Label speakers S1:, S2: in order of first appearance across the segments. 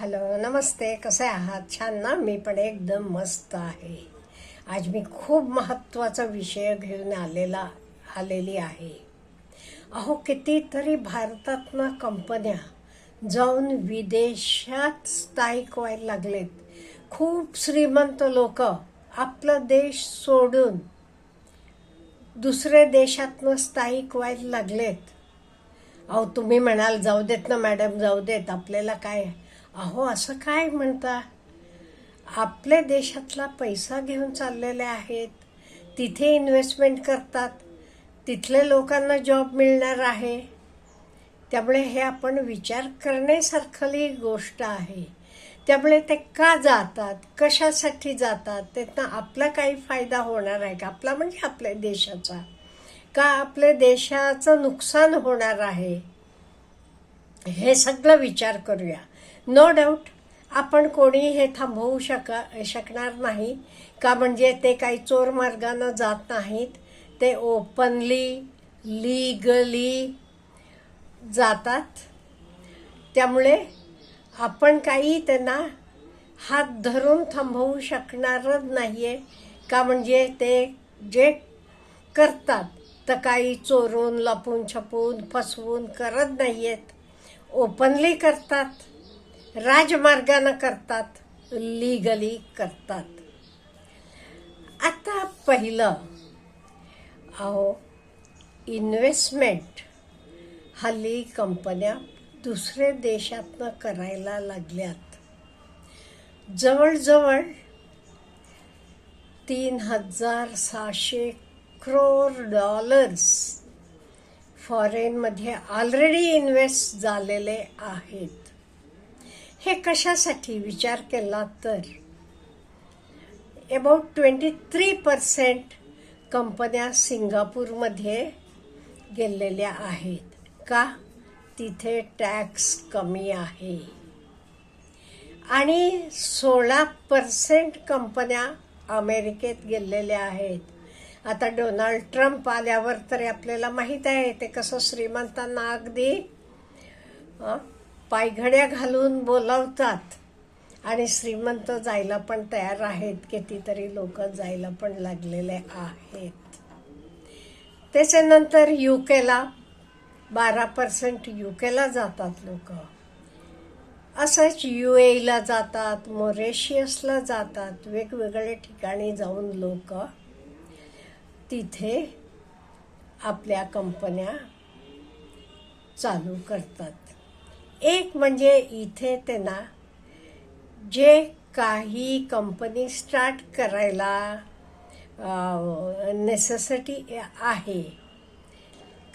S1: Hello नमस्ते. कसे आहात? छान ना? मी पण एकदम मस्त आहे. आज मी खूप महत्त्वाचा विषय घेऊन आलेला आलेली आहे. अहो कितीतरी भारतातनं कंपन्या जाऊन विदेशात स्थायिक व्हायला लागलेत. खूप श्रीमंत लोक आपला देश सोडून दुसऱ्या देशातनं स्थायिक व्हायला लागलेत. अहो तुम्ही म्हणाल जाऊ देत ना मॅडम जाऊ देत. आपल्याला काय अहो असं काय म्हणता? आपल्या देशातला पैसा घेऊन चाललेले आहेत. तिथे इन्व्हेस्टमेंट करतात. तिथल्या लोकांना जॉब मिळणार आहे. त्यामुळे हे आपण विचार करण्यासारखली गोष्ट आहे. त्यामुळे ते का जातात? कशासाठी जातात? त्यांना आपला काही फायदा होणार आहे का? आपला म्हणजे आपल्या देशाचा. का आपल्या देशाचं नुकसान होणार आहे? हे सगळं विचार करूया. नो डाऊट आपण कोणी हे थांबवू शका शकणार नाही. का म्हणजे ते काही चोर मार्गानं जात नाहीत. ते ओपनली लीगली जातात. त्यामुळे आपण काही त्यांना हात धरून थांबवू शकणारच नाही आहे का म्हणजे ते जे करतात तर काही चोरून लपून छपून फसवून करत नाही आहेत ओपनली करतात. राजमार्गानं करतात लिगली करतात. आता पहिलं अहो इन्व्हेस्टमेंट हल्ली कंपन्या दुसऱ्या देशातनं करायला लागल्यात. जवळजवळ तीन हजार सहाशे क्रोर डॉलर्स फॉरेनमध्ये ऑलरेडी इन्व्हेस्ट झालेले आहेत. हे कशासाठी विचार केला तर? अबाउट ट्वेंटी थ्री पर्सेंट कंपन्या सिंगापूरमध्ये गेलेल्या आहेत. का? तिथे टॅक्स कमी आहे. आणि सोळा पर्सेंट कंपन्या अमेरिकेत गेलेल्या आहेत. आता डोनाल्ड ट्रम्प आल्यावर तरी आपल्याला माहीत आहे ते कसं श्रीमंतांना अगदी पायघड्या घालून बोलावतात. आणि श्रीमंत जायला पण तयार आहेत कितीतरी लोक जायला पण लागलेले आहेत. त्याच्यानंतर यू केला बारा पर्सेंट यू केला जातात लोक. असंच यू एला जातात मोरेशियसला जातात वेगवेगळ्या ठिकाणी जाऊन लोक तिथे आपल्या कंपन्या चालू करतात. एक म्हणजे इथे त्यांना जे काही कंपनी स्टार्ट करायला नेसेसिटी आहे.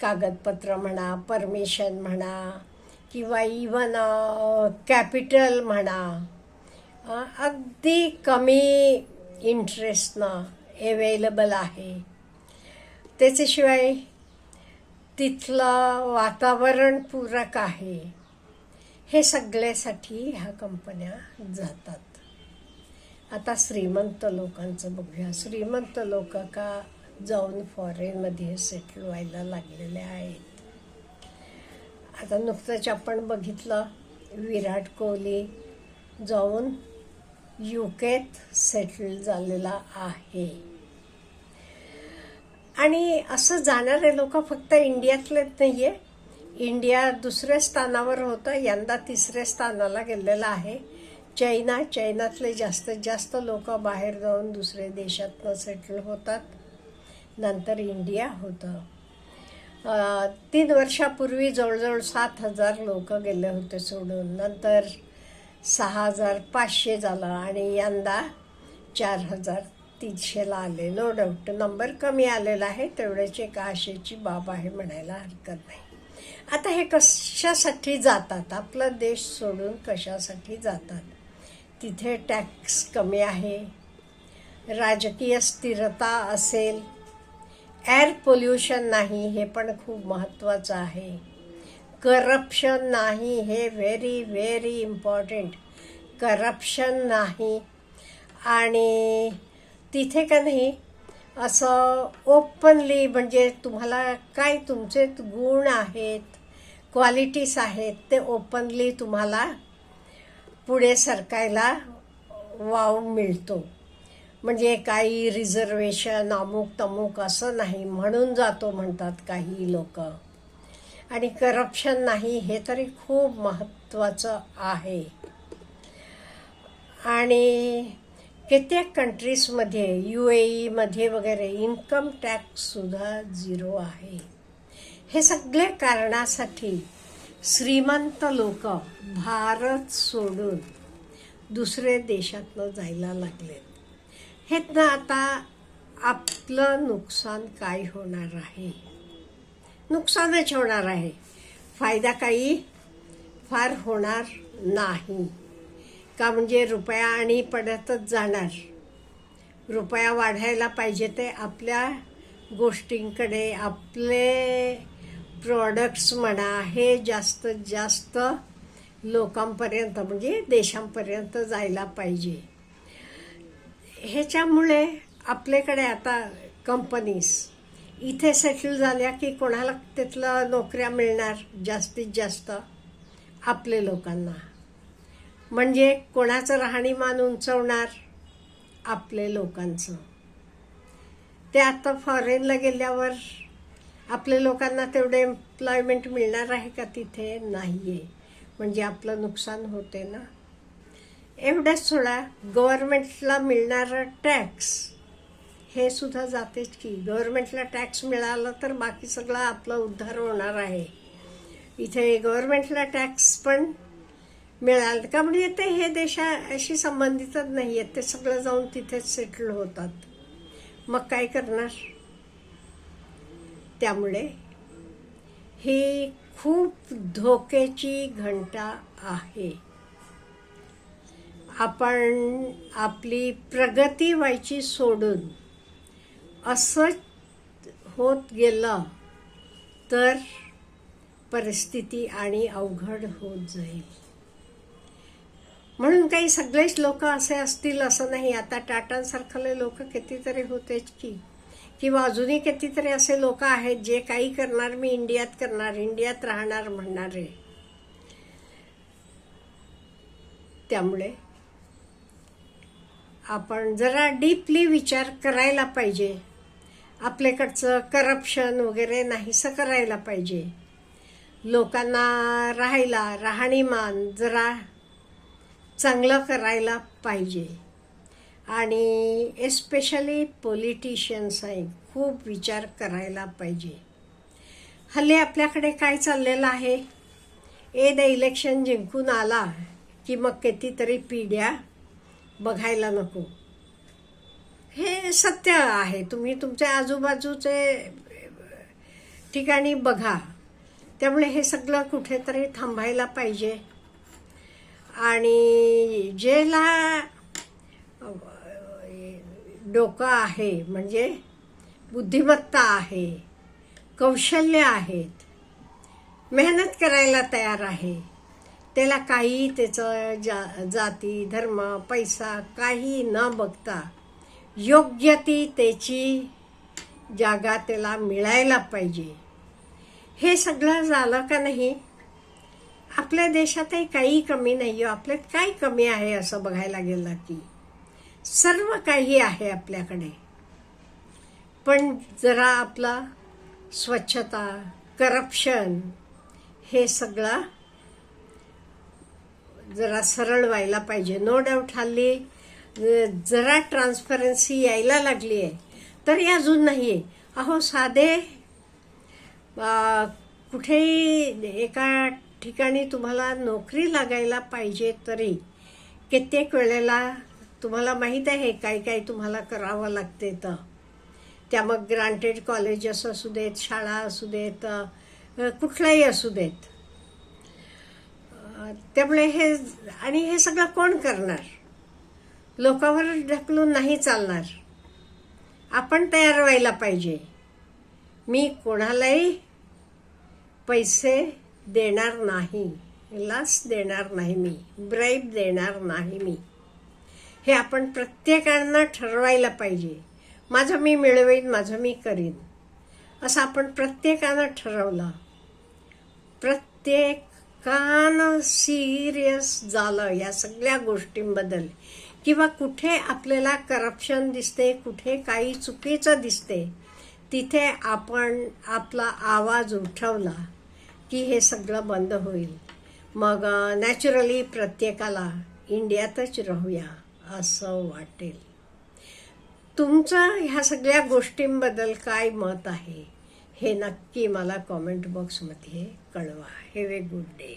S1: कागदपत्र म्हणा परमिशन म्हणा किंवा इवन कॅपिटल म्हणा अगदी कमी इंटरेस्टनं अवेलेबल आहे. त्याच्याशिवाय तिथलं वातावरण पूरक आहे. हे सगळ्यासाठी ह्या कंपन्या जातात. आता श्रीमंत लोकांचं बघूया. श्रीमंत लोक का जाऊन फॉरेनमध्ये सेटल व्हायला लागलेले आहेत? आता नुकतंच आपण बघितलं विराट कोहली जाऊन युकेत सेटल झालेला आहे. आणि असं जाणारे लोक फक्त इंडियातलेच नाही आहे इंडिया दुसऱ्या स्थानावर होतं यंदा तिसऱ्या स्थानाला गेलेलं आहे. चैना चैनातले जास्तीत जास्त लोक बाहेर जाऊन दुसऱ्या देशातनं सेटल होतात. नंतर इंडिया होतं. तीन वर्षापूर्वी जवळजवळ सात हजार लोक गेले होते सोडून. नंतर सहा हजार पाचशे झालं आणि यंदा चार हजार तीनशेला आले. नो डाऊट नंबर कमी आलेला आहे तेवढ्याची एक आशेची बाब आहे म्हणायला हरकत नाही. आता हे कशासाठी जातात? आपला देश सोडून कशासाठी जातात? तिथे टॅक्स कमी आहे. राजकीय स्थिरता असेल. एअर पोल्युशन नाही हे पण खूप महत्त्वाचं आहे. करप्शन नाही हे व्हेरी व्हेरी इम्पॉर्टंट करप्शन नाही. आणि तिथे का नाही असं ओपनली म्हणजे तुम्हाला काय तुमचे गुण आहेत क्वालिटीज आहेत ते ओपनली तुम्हाला पुढे सरकायला वाव मिळतो. म्हणजे काही रिझर्वेशन अमुक तमुक असं नाही म्हणून जातो म्हणतात काही लोक. आणि करप्शन नाही हे तरी खूप महत्त्वाचं आहे. आणि कित्येक कंट्रीजमध्ये यू ए ईमध्ये वगैरे इन्कम टॅक्ससुद्धा झिरो आहे. हे सगळे कारणासाठी श्रीमंत लोक भारत सोडून दुसरे देशातनं जायला लागलेत. हे ना आता आपलं नुकसान काय होणार आहे? नुकसानच होणार आहे. फायदा काही फार होणार नाही. का म्हणजे रुपया आणि पडतच जाणार. रुपया वाढायला पाहिजे ते आपल्या गोष्टींकडे आपले प्रॉडक्ट्स म्हणा हे जास्तीत जास्त लोकांपर्यंत म्हणजे देशांपर्यंत जायला पाहिजे. ह्याच्यामुळे आपल्याकडे आता कंपनीज इथे सेटल झाल्या की कोणाला तिथलं नोकऱ्या मिळणार जास्तीत जास्त? आपले लोकांना. म्हणजे कोणाचं राहणीमान उंचवणार? आपले लोकांचं. ते आता फॉरेनला गेल्यावर आपल्या लोकांना तेवढे एम्प्लॉयमेंट मिळणार आहे का तिथे? नाही आहे म्हणजे आपलं नुकसान होते ना. एवढंच थोडा गव्हर्मेंटला मिळणारं टॅक्स हे सुद्धा जातेच की. गव्हर्मेंटला टॅक्स मिळाला तर बाकी सगळं आपलं उद्धार होणार आहे. इथे गव्हर्मेंटला टॅक्स पण मिळाल. का म्हणजे ते हे देशाशी संबंधितच नाही आहेत ते सगळं जाऊन तिथेच सेटल होतात. मग काय करणार? त्यामुळे ही खूप धोक्याची घंटा आहे. आपण आपली प्रगती व्हायची सोडून असं होत गेलं तर परिस्थिती आणि अवघड होत जाईल. म्हणून काही सगळेच लोक असे असतील असं नाही. आता टाटांसारखले लोक कितीतरी होतेच की किंवा अजूनही कितीतरी असे लोक आहेत जे काही करणार मी इंडियात करणार इंडियात राहणार म्हणणारे त्यामुळे आपण जरा डीपली विचार करायला पाहिजे. आपल्याकडचं करप्शन वगैरे नाहीसं करायला पाहिजे. लोकांना राहायला राहणीमान जरा चांगलं करायला पाहिजे. आणि एस्पेशली पॉलिटिशियन्स आहे खूप विचार करायला पाहिजे. हल्ली आपल्याकडे काय चाललेलं आहे? ए द इलेक्शन जिंकून आला की मग कितीतरी पिढ्या बघायला नको. हे सत्य आहे. तुम्ही तुमच्या आजूबाजूचे ठिकाणी बघा. त्यामुळे हे सगळं कुठेतरी थांबायला पाहिजे. आणि जेला डोकं आहे म्हणजे बुद्धिमत्ता आहे कौशल्य आहेत मेहनत करायला तयार आहे त्याला काही त्याचं जा जाती धर्म पैसा काही न बघता योग्य ती त्याची जागा त्याला मिळायला पाहिजे. हे सगळं झालं का नाही? आपल्या देशातही काही कमी नाही आपल्यात काय कमी आहे असं बघायला गेलं की सर्व काही आहे आपल्याकडे. पण जरा आपला स्वच्छता करप्शन हे सगळं जरा सरळ व्हायला पाहिजे. नो डाऊट हल्ली जरा ट्रान्सपरन्सी यायला लागली आहे तरी अजून नाही आहे अहो साधे कुठेही एका ठिकाणी तुम्हाला नोकरी लागायला पाहिजे तरी कित्येक वेळेला तुम्हाला माहीत आहे काय काय तुम्हाला करावं लागते तर त्या मग ग्रांटेड कॉलेजेस असू देत शाळा असू देत कुठलाही असू देत. त्यामुळे हे आणि हे सगळं कोण करणार? लोकांवर ढकलून नाही चालणार. आपण तयार व्हायला पाहिजे. मी कोणालाही पैसे देणार नाही. लाच देणार नाही मी. ब्राईब देणार नाही मी. हे आपण प्रत्येकांना ठरवायला पाहिजे. माझं मी मिळवेन माझं मी करीन. असं आपण प्रत्येकानं ठरवलं. प्रत्येकानं सिरियस झालं या सगळ्या गोष्टींबद्दल. किंवा कुठे आपल्याला करप्शन दिसते कुठे काही चुकीचं दिसते तिथे आपण आपला आवाज उठवला. की हे सगळं बंद होईल. मग नॅचरली प्रत्येकाला इंडियातच राहूया असं वाटेल. तुमचं ह्या सगळ्या गोष्टींबद्दल काय मत आहे? हे नक्की मला कॉमेंट बॉक्समध्ये कळवा. Have a good day